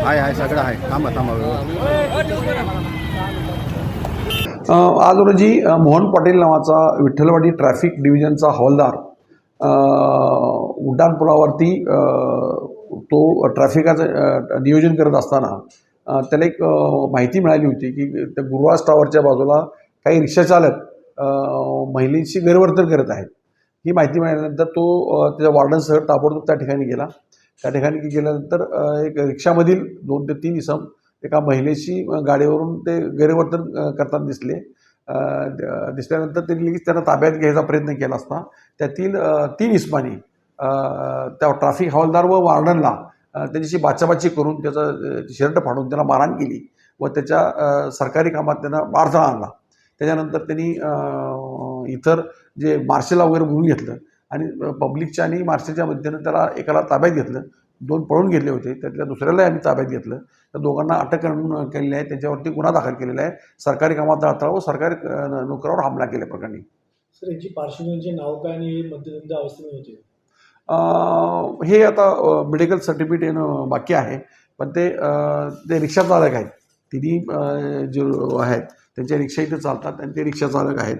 आहे आहे सगळं आहे थांबा थांबा आज रोजी मोहन पाटील नावाचा विठ्ठलवाडी ट्रॅफिक डिव्हिजनचा हवालदार उड्डाणपुलावरती तो ट्रॅफिकाचं नियोजन करत असताना त्याला एक माहिती मिळाली होती की त्या गुरुवास टावरच्या बाजूला काही रिक्षाचालक महिलेशी गैरवर्तन करत आहेत. ही माहिती मिळाल्यानंतर तो त्याच्या वार्डनसह ताबडतोब त्या ठिकाणी गेला. त्या ठिकाणी गेल्यानंतर एक रिक्षामधील दोन ते तीन इसम एका महिलेशी गाडीवरून ते गैरवर्तन करताना दिसले. दिसल्यानंतर त्यांनी लगेच त्यांना ताब्यात घ्यायचा प्रयत्न केला असता. त्यातील तीन इस्मानी त्या ट्राफिक हवालदार व वार्डनला त्यांच्याशी बाचाबाची करून त्याचं शर्ट फाडून त्याला मारहाण केली व त्याच्या सरकारी कामात त्यांना अडथळा आणला. त्याच्यानंतर त्यांनी इतर जे मार्शलला वगैरे बोलून घेतलं आणि पब्लिकच्या आणि मार्शलच्या मध्येनं त्याला एकाला ताब्यात घेतलं. दोन पळून गेले होते त्यातल्या दुसऱ्यालाही आम्ही ताब्यात घेतलं. त्या दोघांना अटक करून केलेली आहे त्यांच्यावरती गुन्हा दाखल केलेला आहे. सरकारी कामात अडथळा व सरकारी अ, नोकरावर हमला केल्याप्रकरणी सर यांची पार्श्वभूमीचे नाव काय आणि हे मध्यधंदा अवस्थेमध्ये होते? हे आता मेडिकल सर्टिफिकेट येणं बाकी आहे पण ते ते रिक्षा चालक आहेत. तिन्ही जे आहेत त्यांच्या रिक्षा इथे चालतात आणि ते रिक्षा चालक आहेत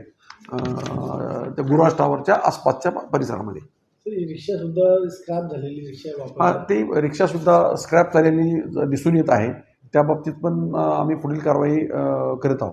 त्या गुरुवास टावरच्या आसपासच्या परिसरामध्ये. सर रिक्षा सुद्धा स्क्रॅप झालेली रिक्षा हा, ते रिक्षासुद्धा स्क्रॅप झालेली दिसून येत आहे. त्या बाबतीत पण आम्ही पुढील कारवाई करत आहोत.